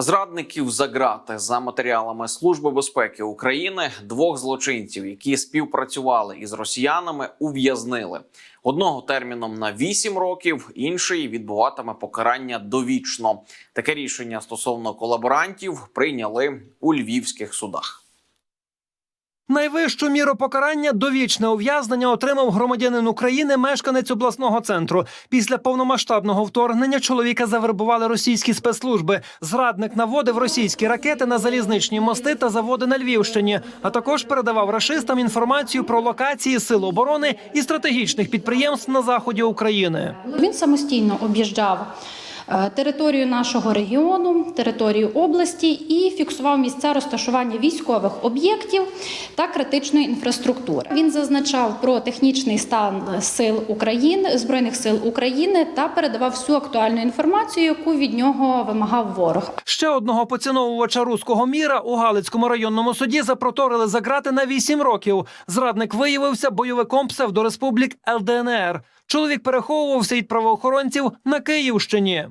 Зрадників за грати за матеріалами Служби безпеки України двох злочинців, які співпрацювали із росіянами, ув'язнили одного терміном на 8 років, інший відбуватиме покарання довічно. Таке рішення стосовно колаборантів прийняли у львівських судах. Найвищу міру покарання довічне ув'язнення отримав громадянин України, мешканець обласного центру. Після повномасштабного вторгнення чоловіка завербували російські спецслужби. Зрадник наводив російські ракети на залізничні мости та заводи на Львівщині, а також передавав рашистам інформацію про локації сил оборони і стратегічних підприємств на заході України. Він самостійно об'їжджав територію нашого регіону, територію області і фіксував місця розташування військових об'єктів та критичної інфраструктури. Він зазначав про технічний стан сил України, збройних сил України та передавав всю актуальну інформацію, яку від нього вимагав ворог. Ще одного поціновувача руського міра у Галицькому районному суді запроторили за грати на 8 років. Зрадник виявився бойовиком псевдореспублік ЛДНР. Чоловік переховувався від правоохоронців на Київщині.